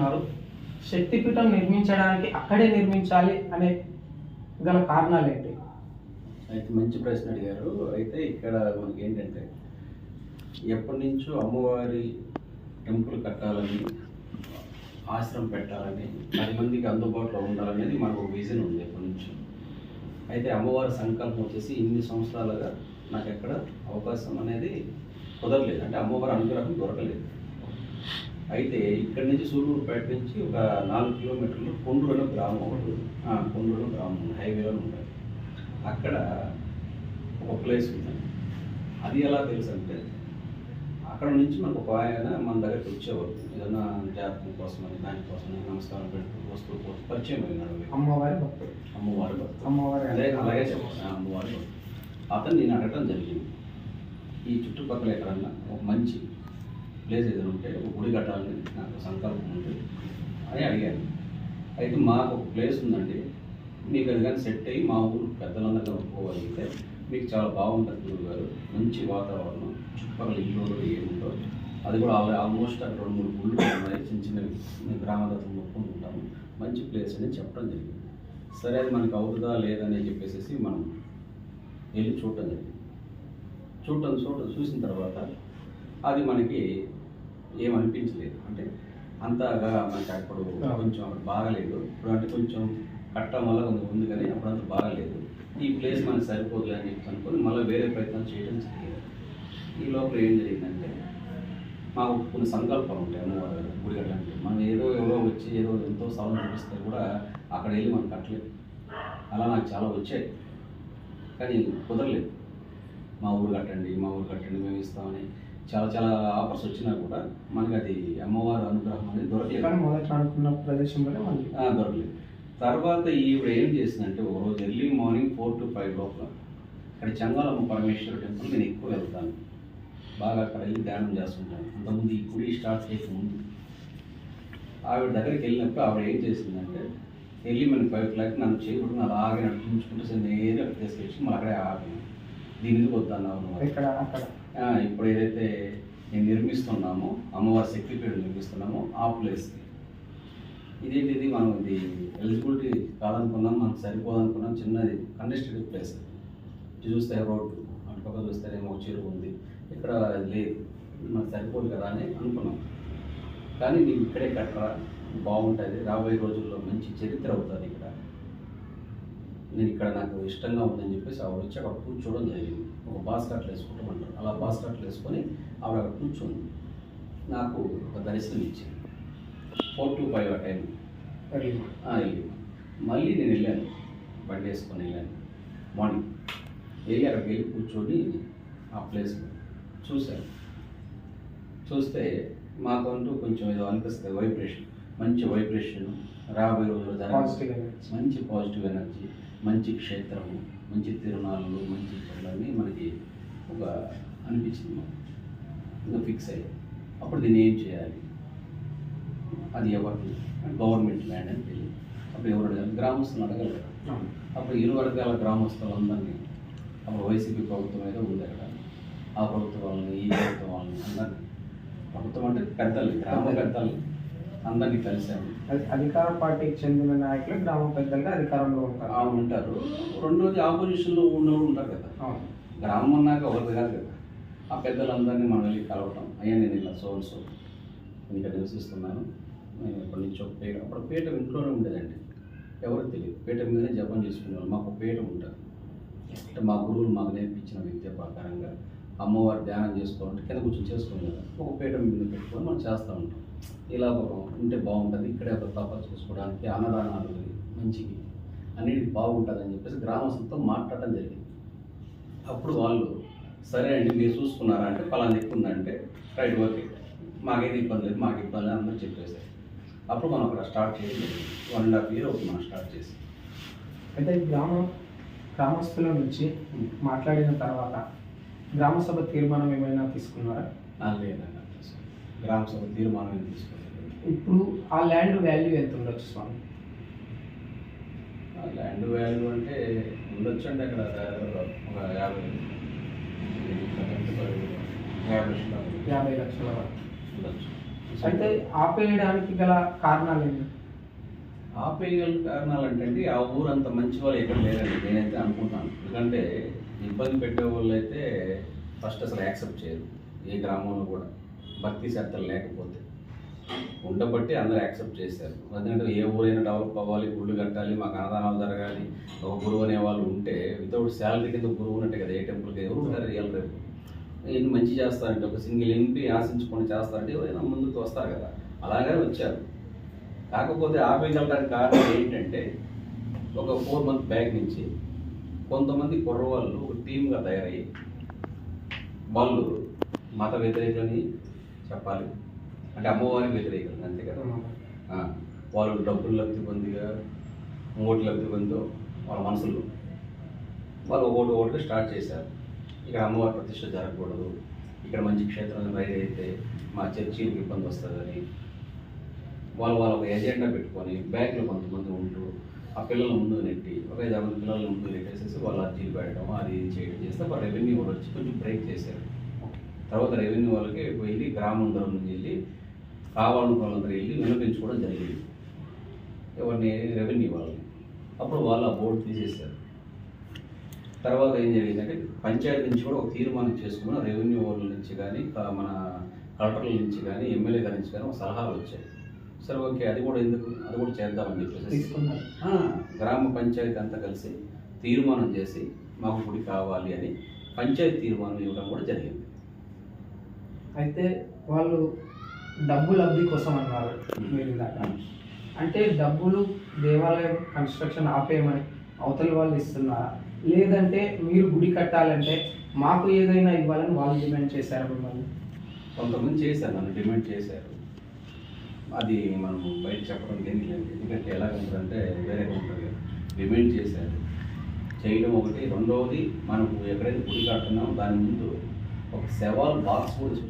చేస్తున్నారు. శక్తిపీఠం నిర్మించడానికి అక్కడే నిర్మించాలి అనే గల కారణాలు ఏంటి అయితే మంచి ప్రశ్న అడిగారు. అయితే ఇక్కడ మనకి ఏంటంటే ఎప్పటి నుంచో అమ్మవారి టెంపుల్ కట్టాలని ఆశ్రమం పెట్టాలని పది మందికి అందుబాటులో ఉండాలనేది మనకు ఒక విజన్ ఉంది ఎప్పటి నుంచో అయితే అమ్మవారి సంకల్పం వచ్చేసి ఇన్ని సంవత్సరాలుగా నాకు ఎక్కడ అవకాశం అనేది కుదరలేదు. అంటే అమ్మవారి అనుగ్రహం దొరకలేదు. అయితే ఇక్కడి నుంచి సూళ్ళూరుపేట నుంచి ఒక నాలుగు కిలోమీటర్లు కొండ్రు అనే గ్రామం ఒకటి ఉంది. ఆ, కొండ్రు అనే గ్రామం హైవేలో ఉంటుంది అక్కడ ఒక ప్లేస్ ఉంది అది ఎలా తెలుసు అంటే అక్కడ నుంచి మనకు ఒక ఆయన మన దగ్గరికి వచ్చేవారు ఏదైనా జాతకం కోసం అని దానికోసం నమస్కారం పెడుతూ వస్తూ పోతూ పరిచయం అయినాడు. అమ్మవారి భక్తుడు అమ్మవారి భక్తుడు. అమ్మవారి అదే అలాగే చెప్పాను అమ్మవారి భక్తుడు. అతను నేను అడగటం జరిగింది ఈ చుట్టుపక్కల ఎక్కడన్నా ఒక మంచి ప్లేస్ ఏదైనా ఉంటే ఒక గుడి కట్టాలని నాకు సంకల్పం ఉంది అని అడిగాను. అయితే మాకు ఒక ప్లేస్ ఉందండి. మీకు అది కానీ సెట్ అయ్యి మా ఊరు పెద్దలందరూ ఒప్పుకోగలిగితే మీకు చాలా బాగుంటుంది గురువు గారు మంచి వాతావరణం చుట్టుపక్కల ఇల్లు ఏముందో అది కూడా ఆల్మోస్ట్ అక్కడ రెండు మూడు గుళ్ళు ఉన్నాయి. చిన్న చిన్న గ్రామదత్వం గ్రామదత్తం ఒప్పుకుంటుంటాము మంచి ప్లేస్ అని చెప్పడం జరిగింది. సరే అది మనకు అవుతుందా లేదని చెప్పేసి మనం వెళ్ళి చూడటం జరిగింది. చూడటం చూడటం చూసిన తర్వాత అది మనకి ఏమనిపించలేదు. అంటే అంతగా మనకి అప్పుడు కొంచెం అక్కడ బాగలేదు. ఇప్పుడు అంటే కొంచెం కట్టడం వల్ల కొంచెం ఉంది కానీ అప్పుడు అంత బాగలేదు. ఈ ప్లేస్ మనకి సరిపోదులే అని చెప్పి అనుకొని మళ్ళీ వేరే ప్రయత్నం చేయడం జరిగింది. ఈ లోపల ఏం జరిగిందంటే మాకు కొన్ని సంకల్పాలు ఉంటాయి అమ్మవారు గుడి కట్టడానికి. మనం ఏదో ఎవరో వచ్చి ఏదో ఎంతో సవరణ చూపిస్తే కూడా అక్కడ వెళ్ళి మనం కట్టలేదు అలా నాకు చాలా వచ్చాయి. కానీ కుదరలేదు. మా ఊరు కట్టండి మా ఊరు కట్టండి మేము ఇస్తామని చాలా చాలా ఆఫర్స్ వచ్చినా కూడా మనకి అది అమ్మవారి అనుగ్రహం అనేది దొరకలేదు. కానీ మొదట అనుకున్న ప్రదేశంలోనే ఆ, దొరకలేదు. తర్వాత ఈవిడ ఏం చేసిందంటే ఒక రోజు early morning four to five లోపల ఇక్కడ చంగాలమ్మ పరమేశ్వర టెంపుల్ నేను ఎక్కువ వెళ్తాను. బాగా అక్కడ వెళ్ళి ధ్యానం చేస్తుంటాను. అంతకుముందు ఈ గుడి స్టార్ట్ చేయకముందు. ఆవిడ దగ్గరికి వెళ్ళినప్పుడు ఆవిడ ఏం చేసిందంటే వెళ్ళి మన ఫైవ్ క్లాక్ నన్ను చేయకుండా అలాగే నడిపించుకుంటూ నేనే అక్కడ తీసుకొచ్చి మళ్ళీ అక్కడే ఆపి దీని వద్దన్నావు? ఇక్కడ అక్కడ. ఇప్పుడు ఏదైతే నేను నిర్మిస్తున్నామో అమ్మవారి శక్తిపీఠం నిర్మిస్తున్నామో ఆ ప్లేస్కి. ఇదేంటి ఇది మనం ఇది ఎలిజిబిలిటీ కాదనుకున్నాం మనకు సరిపోదనుకున్నాం చిన్నది కండెస్టెడ్ ప్లేస్ ఇటు చూస్తే రోడ్డు అటుపక్క చూస్తేనేమో చెరువు ఉంది. ఇక్కడ లేదు. మనకు సరిపోదు కదా అని అనుకున్నాం. కానీ నీకు ఇక్కడే కట్టరా బాగుంటుంది. రాబోయే రోజుల్లో మంచి చరిత్ర అవుతుంది ఇక్కడ. నేను ఇక్కడ నాకు ఇష్టంగా ఉందని చెప్పేసి ఆవిడ వచ్చి అక్కడ కూర్చోవడం జరిగింది. ఒక బాస్ కట్లు వేసుకుంటామంటారు అలా బాస్ కట్లు వేసుకొని ఆవిడ అక్కడ కూర్చొని నాకు ఒక దర్శనం ఇచ్చింది ఫోర్ టు ఫైవ్ ఆ టైం. మళ్ళీ నేను వెళ్ళాను. బండి వేసుకొని వెళ్ళాను. మార్నింగ్. వెళ్ళి అక్కడికి వెళ్ళి కూర్చొని ఆ ప్లేస్ చూశాను. చూస్తే మాకంటూ కొంచెం ఏదో అనిపిస్తుంది. వైబ్రేషన్. మంచి వైబ్రేషన్. రాబోయే ఎనర్జీ మంచి పాజిటివ్ ఎనర్జీ మంచి క్షేత్రము మంచి తిరునాళ్ళు మంచి ఇవన్నీ మనకి ఒక అనిపించింది మాకు. ఇంకా ఫిక్స్ అయ్యి. అప్పుడు దీన్ని ఏం చేయాలి? అది ఎవరిది? గవర్నమెంట్ ల్యాండ్ అని తెలియదు అప్పుడు ఎవరు అడగాలి? గ్రామస్తులను అడగాలి కదా. అప్పుడు ఇరు వర్గాల గ్రామస్తులందరినీ అప్పుడు వైసీపీ ప్రభుత్వం ఏదో ఉంది అక్కడ ఆ ప్రభుత్వం వాళ్ళని ఈ ప్రభుత్వం వాళ్ళని అందరినీ. ప్రభుత్వం అంటే పెద్దలు గ్రామ పెద్దలు. అందరినీ కలిసాము అది అధికార పార్టీకి చెందిన నాయకులు గ్రామ పెద్దలుగా అధికారంలో ఉంటారు. ఉంటారు. రెండోది ఆపోజిషన్లో ఉన్నవాళ్ళు ఉంటారు కదా. గ్రామం అన్నాక ఒకటి కాదు కదా. ఆ పెద్దలందరినీ మనం వెళ్ళి కలవటం. అయ్యా నేను ఇలా సో సో నేను ఇక్కడ నివసిస్తున్నాను. నేను ఇప్పటి నుంచి ఒక పీఠం అప్పుడు పీఠం ఇంట్లోనే ఉండేదండి. ఎవరికి తెలియదు. పీఠం మీదనే జపం చేసుకునేవాళ్ళు. మాకు పీఠం ఉంటుంది. అంటే మా గురువులు మాకు నేర్పించిన విద్య ప్రకారంగా అమ్మవారి ధ్యానం చేసుకోవాలంటే కింద కూర్చొని చేసుకుని కదా ఒక పీఠం మీద పెట్టుకొని మనం చేస్తూ ఉంటాం. ఇలా ఒక ఉంటే బాగుంటుంది. ఇక్కడే ఒక తప చూసుకోవడానికి అన్నదానాలు మంచికి అన్నిటికి బాగుంటుంది అని చెప్పేసి గ్రామస్తులతో మాట్లాడటం జరిగింది. అప్పుడు వాళ్ళు సరే అండి మీరు చూసుకున్నారా అంటే పలానా దిక్కు ఉందంటే రైట్ ఓకే. మాకేది ఇబ్బంది లేదు మాకు ఇబ్బంది లేదు అందరూ చెప్పేసారు అప్పుడు మనం అక్కడ స్టార్ట్ చేసి వన్ అండ్ హాఫ్ ఇయర్ అవుతుంది మనం స్టార్ట్ చేసి. అయితే గ్రామం గ్రామస్తుల నుంచి మాట్లాడిన తర్వాత గ్రామ సభ తీర్మానం ఏమైనా తీసుకున్నారా? లేదండి గ్రామ సభ తీర్మానం ఏం తీసుకోలేదు ఇప్పుడు ఆ ల్యాండ్ వాల్యూ ఎంత ఉండొచ్చు స్వామి? ఆ ల్యాండ్ వాల్యూ అంటే ఉండొచ్చు అండి అక్కడ ఒక యాభై యాభై లక్షల యాభై లక్షల వరకు. ఉండొచ్చు. అయితే ఆపేయడానికి గల కారణాలు ఏంటి? ఆపేయగల కారణాలు అంటే ఆ ఊరు అంత మంచి వాళ్ళు ఎక్కడ లేరండి. నేనైతే అనుకుంటాను. ఎందుకంటే ఇబ్బంది పెట్టే వాళ్ళు అయితే ఫస్ట్ అసలు యాక్సెప్ట్ చేయరు. ఏ గ్రామంలో కూడా భక్తి శ్రద్ధలు లేకపోతే. ఉండబట్టి అందరూ యాక్సెప్ట్ చేశారు. ఎందుకంటే ఏ ఊరైనా డెవలప్ అవ్వాలి గుళ్ళు కట్టాలి మాకు అన్నదానాలు జరగాలి ఒక గురువు అనే వాళ్ళు ఉంటే వితౌట్ శాలరీ కింద గురువు ఉన్నట్టే కదా ఏ టెంపుల్కి ఎవరు ఉంటారు రియల్ రేపు. ఎన్ని మంచి చేస్తారంటే ఒక సింగిల్ ఎంపీ ఆశించుకొని చేస్తారంటే ఎవరైనా ముందుకు వస్తారు కదా. అలాగే వచ్చారు. కాకపోతే ఆపేయగలడానికి కారణం ఏంటంటే ఒక ఫోర్ మంత్ బ్యాక్ నుంచి కొంతమంది కుర్రవాళ్ళు ఒక టీమ్గా తయారయ్యి వాళ్ళు మత వ్యతిరేకని చెప్పాలి. అంటే అమ్మవారికి వ్యతిరేకం అంతే కదా? వాళ్ళు డబ్బులు లబ్ధి పొందిగా ఓట్లు లబ్ధి పొందో వాళ్ళ మనసులో వాళ్ళు ఒకటి ఒకటి స్టార్ట్ చేశారు. ఇక్కడ అమ్మవారి ప్రతిష్ట జరగకూడదు. ఇక్కడ మంచి క్షేత్రం అయితే మా చర్చీలకు ఇబ్బంది వస్తుందని వాళ్ళు వాళ్ళ ఒక ఎజెండా పెట్టుకొని బ్యాగ్లో కొంతమంది ఉంటూ ఆ పిల్లల ముందు నెట్టి ఒక ఐదు ఆరు పిల్లల ముందు నెట్టేసేసి వాళ్ళు అర్జీలు పెట్టడం అది ఇది చేయడం చేస్తే వాళ్ళు రెవెన్యూ వాళ్ళు వచ్చి కొంచెం బ్రేక్ చేశారు. తర్వాత రెవెన్యూ వాళ్ళకి వెళ్ళి గ్రామం దగ్గర నుంచి వెళ్ళి కావాలనుకున్న వాళ్ళందరూ వెళ్ళి వినిపించుకోవడం జరిగింది. ఎవరిని రెవెన్యూ వాళ్ళని. అప్పుడు వాళ్ళు ఆ బోర్డు తీసేశారు. తర్వాత ఏం జరిగిందంటే పంచాయతీ నుంచి కూడా ఒక తీర్మానం చేసుకుని రెవెన్యూ వాళ్ళ నుంచి కానీ మన కలెక్టర్ల నుంచి కానీ ఎమ్మెల్యే గారి నుంచి కానీ ఒక సలహాలు వచ్చాయి. సరే ఓకే అది కూడా ఎందుకు? అది కూడా చేద్దామని చెప్పేసి గ్రామ పంచాయతీ అంతా కలిసి తీర్మానం చేసి మాకు గుడి కావాలి అని పంచాయతీ తీర్మానం ఇవ్వడం కూడా జరిగింది. అయితే వాళ్ళు డబ్బు లబ్ధి కోసం అన్నారు మీరు అంటే డబ్బులు దేవాలయం కన్స్ట్రక్షన్ ఆపేయమని అవతల వాళ్ళు ఇస్తున్నారా లేదంటే మీరు గుడి కట్టాలంటే మాకు ఏదైనా ఇవ్వాలని వాళ్ళు డిమాండ్ చేశారు మిమ్మల్ని? కొంతమంది చేశారు నన్ను డిమాండ్ చేశారు. అది మనం బయట చెప్పడం దేనికి లేదు. ఎందుకంటే ఎలాగంటారంటే వేరే ఉంటుంది. రిమైండ్ చేశారు. చేయడం ఒకటి. రెండవది మనకు ఎక్కడైతే గుడి కడుతున్నామో దాని ముందు ఒక శవాల్ బాక్స్ కూడా